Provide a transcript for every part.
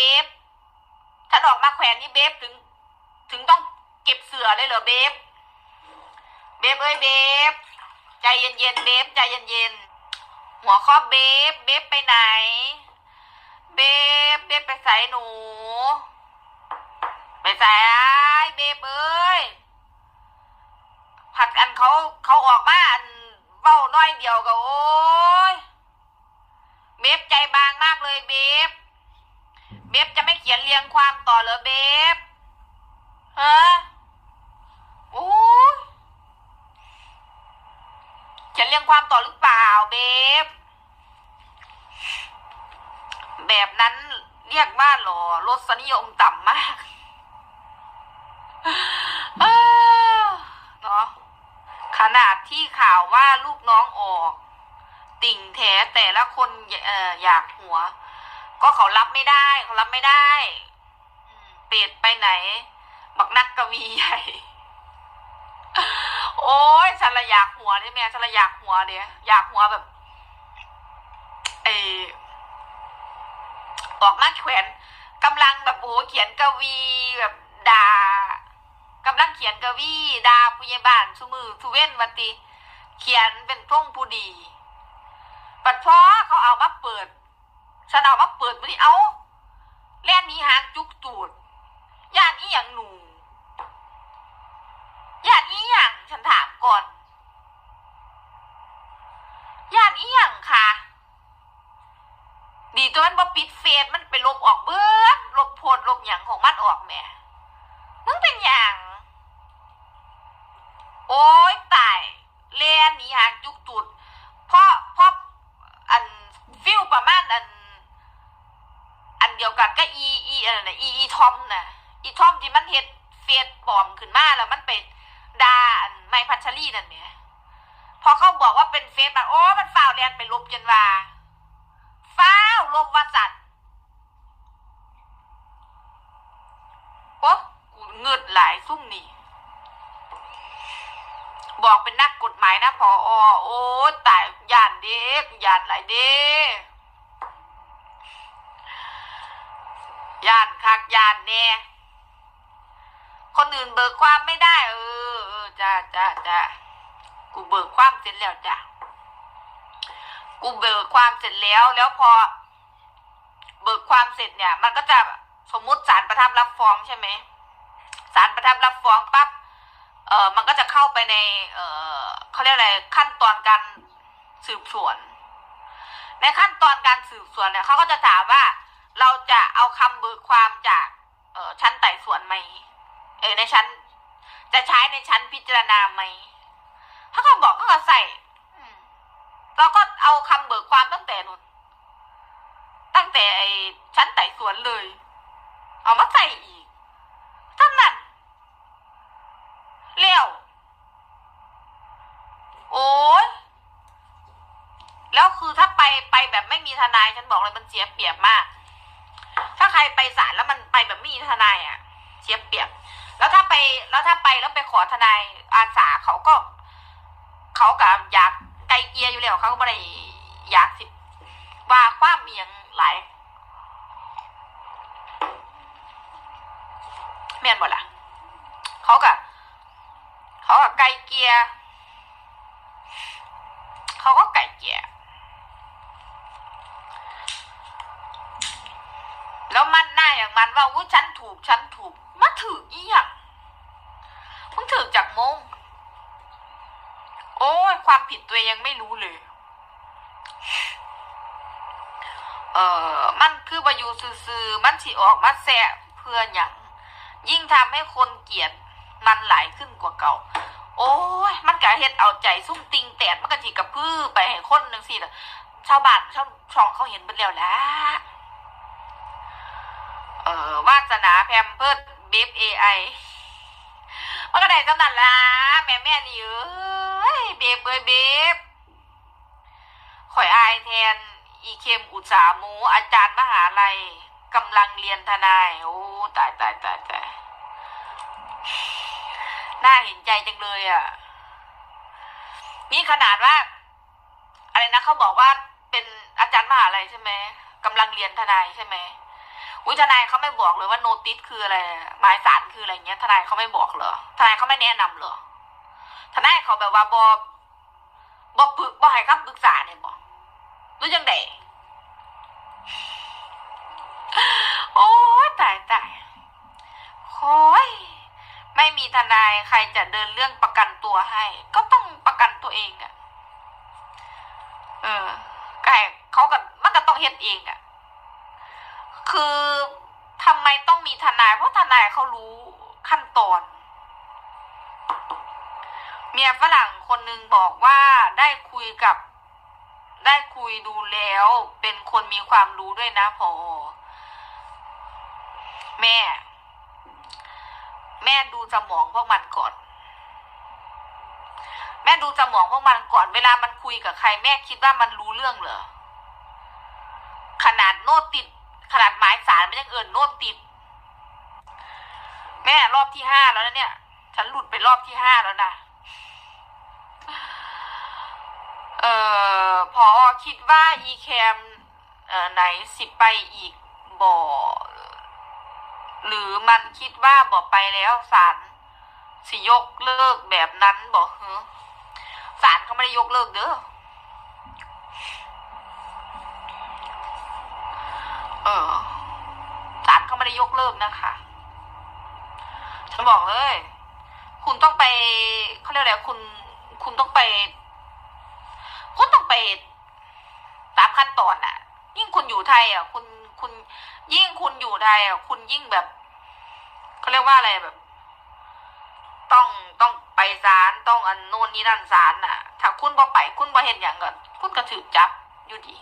เบฟฉันออกมาแขวนนี่เบฟถึง ถึงต้องเก็บเสือเลยเหรอเบฟเบฟเอ้ยเบฟใจเย็นๆเบฟใจเย็นๆหัวข้อเบฟเบฟไปไหน เบฟเบฟไปใส่หนู ไปใส่เบฟเอ้ยผัดอันเขาเขาออกมาอันเบ้าน้อยเดียวก็โอ้ยเบฟใจบางมากเลยเบฟ เบฟจะไม่เขียนเรียงความต่อเหรอเบฟฮะโอ้ยเขียนเรียงความต่อหรือเปล่าเบฟแบบนั้นเรียกว่าหรอรสนิยมต่ำมากเนาะขนาดที่ข่าวว่าลูกน้องออก ติ่งแถแต่ละคนอออยากหัว ก็เขารับไม่ได้เขารับไม่ได้อืมเปรตไปไหนบักนักกวีใหญ่ โอ้ยฉันละอยากหัวนี่แม่ฉันละอยากหัวเดียอยากหัวแบบเอออกมาแขวนกำลังแบบโอ้เขียนกวีแบบด่ากำลังเขียนกวีด่าผู้ใหญ่บ้านสุมือทุเว้นวันตีเขียนเป็นพร่งผู้ดีปัดพอเขาเอามาเปิด ฉันเอามาเปิดมือนี้เอาแล่นนี้หางจุกตูดย่านอีหยังหนูย่านอีหยังฉันถามก่อนย่านอีหยังค่ะ ดีตัวมันบ่ปิดเฟซมันไปลบออกเบิดลบโพดลบหยังของมันออกแม่มึงเป็นหยังโอ้ยตายเลียนหนีหางจุกตุดเพราะเพราะอันฟิลประมาณอัน อันเดียว กันก็อีอีอันนั้นะอีอีทอมนะอีทอมที่มันเฮ็ดเฟซปลอมขึ้นมาแล้วมันไปด่าอันไมพัชรีนั่นแหม่พอเขาบอกว่าเป็นเฟซแบบโอ้มันฝ่าวเรียนไปลบจนว่าฟ้าวลมวาสันโอ้กูเงิดหลายซุ่มนี่บอกเป็นนักกฎหมายนะพอโอ้ตายยานเด้กูยานหลายเด้ ย่านคักย่านแน่คนอื่นเบิกความไม่ได้เออเออจ้าจ้าจ้ากูเบิกความเสร็จแล้วจ้ะกูเบิกความเสร็จแล้วแล้วพอ เบิกความเสร็จเนี่ย มันก็จะสมมุติศาลประทับรับฟ้องใช่ไหมศาลประทับรับฟ้องปั๊บเออมันก็จะเข้าไปใน เออเขาเรียกอะไรขั้นตอนการสืบสวน ในขั้นตอนการสืบสวนเนี่ยเขาก็จะถามว่า เราจะเอาคำเบิกความจากเออชั้นไต่สวนไหม เออในชั้น จะใช้ในชั้นพิจารณาไหมถ้าเขาบอกก็ใส่เราก็เอาคำเบิกความตั้งแต่นุนตั้งแต่ไอชั้นไต่สวนเลย เอามาใส่อีกท่านนั้นเลี้ยวโอ้ยแล้วคือถ้าไปไปแบบไม่มีทนายฉันบอกเลยมันเสียเปรียบมาก รไปศาลแล้วมันไปแบบไม่มีทนายอะเสียบเปรียบ แล้วถ้าไปแล้วถ้าไปแล้วไปขอทนายอาสาเขาก็ เขากับอยากไกลเกลียอยู่แล้วเขาก็ไม่ได้อยากสิว่าความเมียงหลายแม่นบ่ล่ะเขากับเขากับไกลเกลียเขาก็ไกลเกลียแล้วมันหน้าอย่างมันว่าอุ้ยฉันถู กฉันถูกมาถืออีหยังมึงถือจากมง โอ้ยความผิดตัวเองยังไม่รู้เลย เออมันคือประยูซื่อๆมันสิออกมาแสะเพื่ออย่างยิ่งทำให้คนเกลียดมันหลายขึ้นกว่าเก่า โอ้ย มันกะเฮ็ดเอาใจซุ่มติงแตดมันก็จีกับพื้อไปให้คนหนึ่งสิ่ะชาวบ้านชาวช่องเขาเห็นไปแล้วแหละเออวาสนาแพมเพิร์ดเบฟเอไอมันก็ได้สำนันละแม่แม่นี่เอ้ยเบบเอ้ยเบบข่อยอายแทน อีเคมอุตสาหมู อาจารย์มหาลัยกำลังเรียนทนาย โอ้ตายตายตายตายน่าเห็นใจจังเลยอะ นี่ขนาดว่า อะไรนะเขาบอกว่าเป็นอาจารย์มหาลัยใช่ไหมกำลังเรียนทนายใช่ไหม อุ้ยทนายเขาไม่บอกเลยว่าโนติสคืออะไรหมายสารคืออะไรเงี้ย ทนายเขาไม่บอกเหรอทนายเขาไม่แนะนำเหรอทนายเขาแบบว่าบอบอปรึกบอให้คำปรึกษาเนี่ยบอกรู้ยังไงโอ้ยตายตายโอ้ยไม่มีทนายใครจะเดินเรื่องประกันตัวให้ ก็ต้องประกันตัวเองอะเออไก่เขาก็มันก็ต้องเฮ็ดเองอะ คือทำไมต้องมีทนายเพราะทนายเขารู้ขั้นตอน เมียฝรั่งคนหนึ่งบอกว่าได้คุยกับ ได้คุยดูแล้ว เป็นคนมีความรู้ด้วยนะพอแม่ แม่ดูสมองพวกมันก่อน แม่ดูสมองพวกมันก่อน เวลามันคุยกับใคร แม่คิดว่ามันรู้เรื่องเหรอขนาดโน้ติด ขนาดหมายสารมันยังเอินโน้ตติด แม่รอบที่ห้าแล้วนะเนี่ย ฉันหลุดไปรอบที่ห้าแล้วนะเอ่อพอคิดว่าอีแคมเอ่อไหนสิไปอีกบ่อหรือมันคิดว่าบอไปแล้วศาลสิยกเลิกแบบนั้นบอกเฮ้ศาลเขาไม่ได้ยกเลิกเด้อ ออศาลเขาไม่ได้ยกเลิกนะคะฉันบอกเลย คุณต้องไปเขาเรียกอะไรคุณ คุณต้องไป คุณต้องไป ตามขั้นตอนน่ะยิ่งคุณอยู่ไทยอะ คุณคุณ ยิ่งคุณอยู่ไทยอะ คุณยิ่งแบบเขาเรียกว่าอะไรแบบ ต้องต้องไปศาลต้องอันโน่นนี่นั่นศาลน่ะ ถ้าคุณบ่ไปคุณบ่เห็นอย่างก่อนคุณก็ถือจับอยู่ดี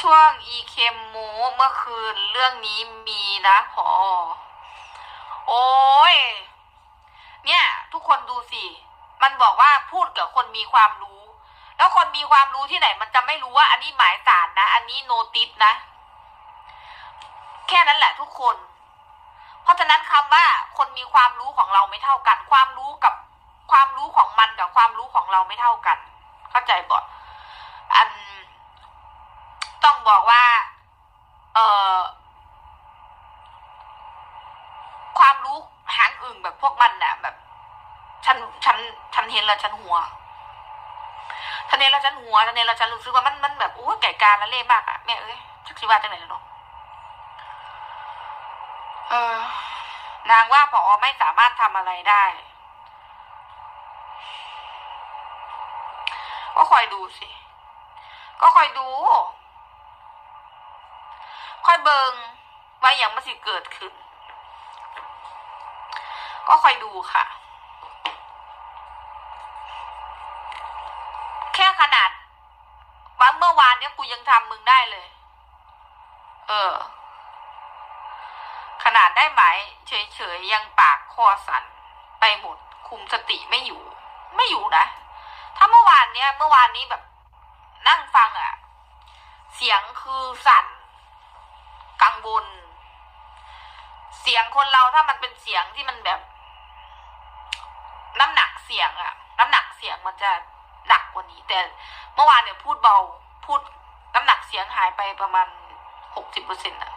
ช่วงอีเคมโมเมื่อคืนเรื่องนี้มีนะพอโอ้ย เนี่ย ทุกคนดูสิ มันบอกว่าพูดกับคนมีความรู้ แล้วคนมีความรู้ที่ไหน มันจะไม่รู้ว่า อันนี้หมายสารนะ อันนี้โนติสนะ แค่นั้นแหละทุกคน เพราะฉะนั้นคำว่าคนมีความรู้ของเราไม่เท่ากัน ความรู้กับความรู้ของมันกับความรู้ของเราไม่เท่ากัน เข้าใจบ่อัน ต้องบอกว่า เออความรู้หางอึ่งแบบพวกมันน่ะ แบบ ฉันฉันฉันเห็นแล้วฉันหัวฉันเห็นแล้วฉันหัวฉันเห็นแล้วฉันรู้สึกว่ามันมันแบบโอ้ยไก่การละเล่มากอะแม่เอ้ยชักสิว่าจังไหนแล้วเนาะเออนางว่าพอไม่สามารถทำอะไรได้ก็คอยดูสิ ก็คอยดู ค่อยเบิงว่าอย่างมันสิเกิดขึ้น ก็คอยดูค่ะ แค่ขนาดว่าเมื่อวานเนี้ยกูยังทำมึงได้เลย เออ ขนาดได้ไหมเฉยๆยังปากคอสั่นไปหมด คุมสติไม่อยู่ ไม่อยู่นะ ถ้าเมื่อวานเนี้ย เมื่อวานนี้แบบ นั่งฟังอะ่ะ เสียงคือสั่น วล เสียงคนเราถ้ามันเป็นเสียงที่มันแบบ น้ำหนักเสียงอะน้ำหนักเสียงมันจะหนักกว่านี้ แต่เมื่อวานเนี่ยพูดเบาพูดน้ำหนักเสียงหายไปประมาณหกสิบเปอร์เซ็นต์อะ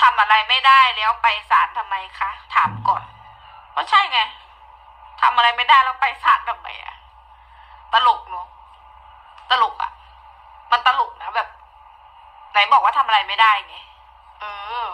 ทำอะไรไม่ได้แล้วไปศาลทำไมคะ ถามก่อนก็ใช่ไงทำอะไรไม่ได้แล้วไปศาลทำไมอะตลกเนาะตลกอะมันตลก นบบไหนบอกว่าทำอะไรไม่ได้ไง เออ